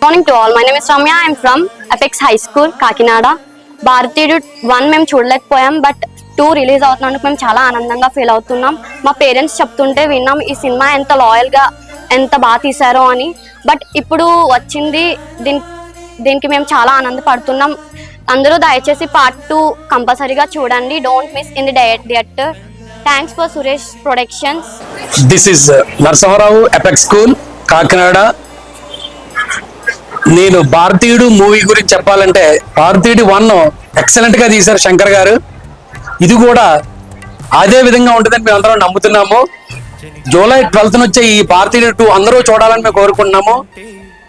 Morning to all my name is Ramya I'm from Apex high school Kakinada Bharateeyudu one మేము చూడలేకపోయాం but two release అవుతున్నందుకు మేము చాలా ఆనందంగా ఫీల్ అవుతున్నాం. మా పేరెంట్స్ చెప్తుంటే విన్నాం ఈ సినిమా ఎంత లాయల్గా ఎంత బాగా తీశారో అని. బట్ ఇప్పుడు వచ్చింది దీని దీనికి మేము చాలా ఆనందపడుతున్నాం. అందరూ దయచేసి పార్ట్ టూ కంపల్సరీగా చూడండి. Don't miss in the theatre thanks for Suresh productions this is Narasimharao apex school Kakinada నేను భారతీయుడు మూవీ గురించి చెప్పాలంటే భారతీయుడు వన్ ఎక్సలెంట్గా తీశారు శంకర్ గారు. ఇది కూడా అదే విధంగా ఉంటుందని మేము అందరం నమ్ముతున్నాము. జూలై ట్వెల్త్ వచ్చే ఈ భారతీయుడు టూ అందరూ చూడాలని మేము కోరుకుంటున్నాము.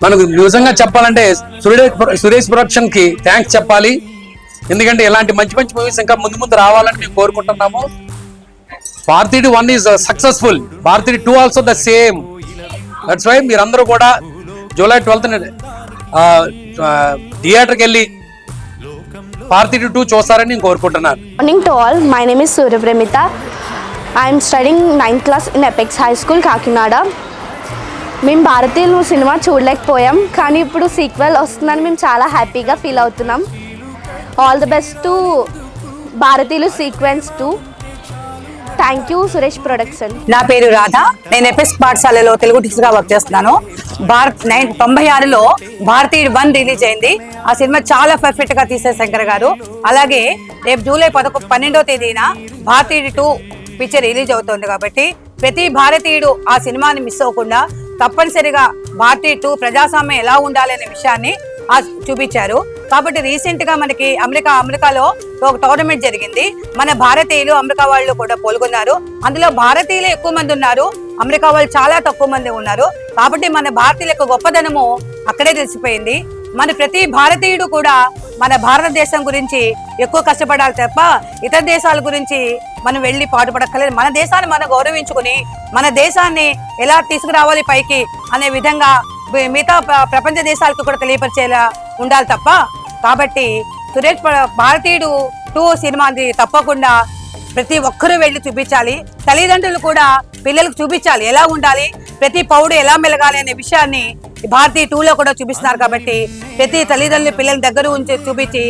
మనకు నిజంగా చెప్పాలంటే సురేష్ సురేష్ ప్రొడక్షన్కి థ్యాంక్స్ చెప్పాలి. ఎందుకంటే ఇలాంటి మంచి మంచి మూవీస్ ఇంకా ముందు ముందు రావాలని మేము కోరుకుంటున్నాము. Bharateeyudu one is successful Bharateeyudu two also the same that's why మీరందరూ కూడా జూలై ట్వెల్త్ థియేటర్కి వెళ్ళి భారతీయుడు టూ చూస్తారని నేను కోరుకుంటున్నాను morning to all my name is Suryapramitha I'm studying ninth class in apex high school Kakinada. మేము భారతీయులు సినిమా చూడలేకపోయాం కానీ ఇప్పుడు సీక్వెల్ వస్తుందని మేము చాలా హ్యాపీగా ఫీల్ అవుతున్నాం. ఆల్ ది బెస్ట్ టు భారతీయులు sequence two thank you Suresh production నా పేరు రాధా. నేను ఎఫ్ఎస్ పాఠశాలలో తెలుగు టీచర్గా వర్క్ చేస్తున్నాను. భారత్ నైన్ తొంభై ఆరులో భారతీయుడు వన్ రిలీజ్ అయింది. ఆ సినిమా చాలా పర్ఫెక్ట్గా తీసే శంకర్ గారు. అలాగే రేపు జూలై పదకొ పన్నెండో తేదీన భారతీయుడు టూ పిక్చర్ రిలీజ్ అవుతుంది కాబట్టి ప్రతి భారతీయుడు ఆ సినిమాని మిస్ అవ్వకుండా తప్పనిసరిగా భారతీయ టూ ప్రజాస్వామ్యం ఎలా ఉండాలి అనే విషయాన్ని ఆ చూపించారు. కాబట్టి రీసెంట్గా మనకి అమెరికా అమెరికాలో ఒక టోర్నమెంట్ జరిగింది. మన భారతీయులు అమెరికా వాళ్ళు కూడా పాల్గొన్నారు. అందులో భారతీయులు ఎక్కువ మంది ఉన్నారు. అమెరికా వాళ్ళు చాలా తక్కువ మంది ఉన్నారు. కాబట్టి మన భారతీయుల యొక్క గొప్పదనము అక్కడే తెలిసిపోయింది. మన ప్రతి భారతీయుడు కూడా మన భారతదేశం గురించి ఎక్కువ కష్టపడాలి తప్ప ఇతర దేశాల గురించి మనం వెళ్ళి పాటుపడక్కర్లేదు. మన దేశాన్ని మనం గౌరవించుకుని మన దేశాన్ని ఎలా తీసుకురావాలి పైకి అనే విధంగా మిగతా ప్రపంచ దేశాలకు కూడా తెలియపరిచేలా ఉండాలి తప్ప కాబట్టి సురేష్ భారతీయుడు టూ సినిమాది తప్పకుండా ప్రతి ఒక్కరూ వెళ్ళి చూపించాలి. తల్లిదండ్రులు కూడా పిల్లలకు చూపించాలి. ఎలా ఉండాలి? ప్రతి పౌడు ఎలా మెలగాలి అనే విషయాన్ని ఈ భారతీయ టూలో కూడా చూపిస్తున్నారు కాబట్టి ప్రతి తల్లిదండ్రులు పిల్లల దగ్గర ఉంచి చూపించి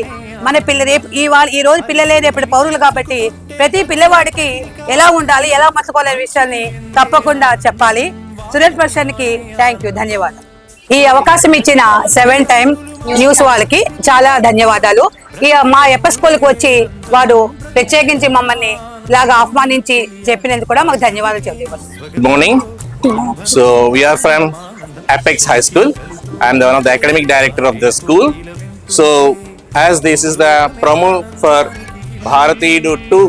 మన పిల్ల రేపు ఈ వాళ్ళ ఈ రోజు పిల్లలే రేపటి పౌరులు కాబట్టి ప్రతి పిల్లవాడికి ఎలా ఉండాలి ఎలా మర్చుకోవాలనే విషయాన్ని తప్పకుండా చెప్పాలి. సురేష్ ప్రశాంత్కి థ్యాంక్ యూ ధన్యవాదాలు. ఈ అవకాశం ఇచ్చిన సెవెన్ టైమ్ న్యూస్ వాళ్ళకి చాలా ధన్యవాదాలు. ఇక మా ఎపస్కోల్కి వచ్చి వాడు ప్రత్యేకించి మమ్మల్ని ఇలాగా ఆహ్వానించి చెప్పినందుకు కూడా మాకు ధన్యవాదాలు చెప్పి morning so we're from apex high school I'm done of the academic director of the school so as this is the promo for Bharateeyudu two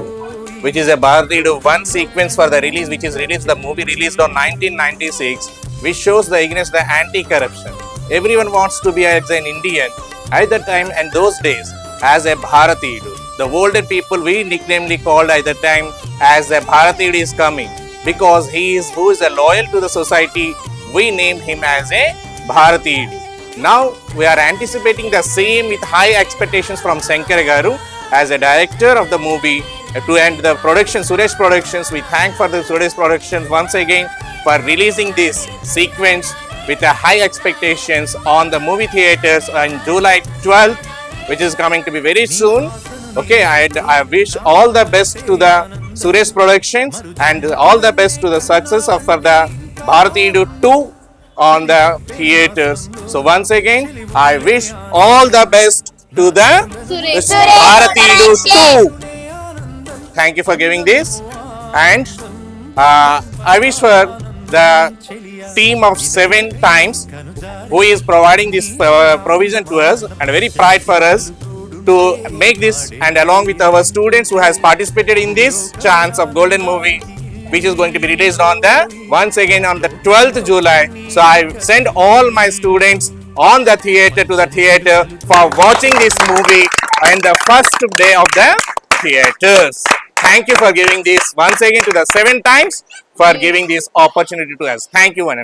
which is a Bharateeyudu one sequence for the release which is release the movie release on nineteen ninety six which shows the ఇగ్నెస్ the anti corruption Everyone wants to be as an Indian at that time and those days as a Bharatidu. The older people we nicknamely called at the time as a Bharatidu is coming because he is who is loyal to the society. We named him as a Bharatidu. Now we are anticipating the same with high expectations from Shankar Garu as a director of the movie to end the production Suresh Productions. We thank for the Suresh Productions once again for releasing this sequence with a high expectations on the movie theaters on July 12th, which is coming to be very soon. Okay, I, I wish all the best to the Suresh Productions and all the best to the success of for the Bharatidu 2 on the theaters. So once again, I wish all the best to the Suresh Bharatidu 2. Thank you for giving this, and uh, I wish for the team of seven times who is providing this uh, provision to us and very pride for us to make this and along with our students who has participated in this chance of golden movie which is going to be released on the once again on the 12th July. So I send all my students on the theater to the theater for watching this movie on the first day of the theaters. Thank you for giving this once again to the seven times for giving this opportunity to us. Thank you, one and all.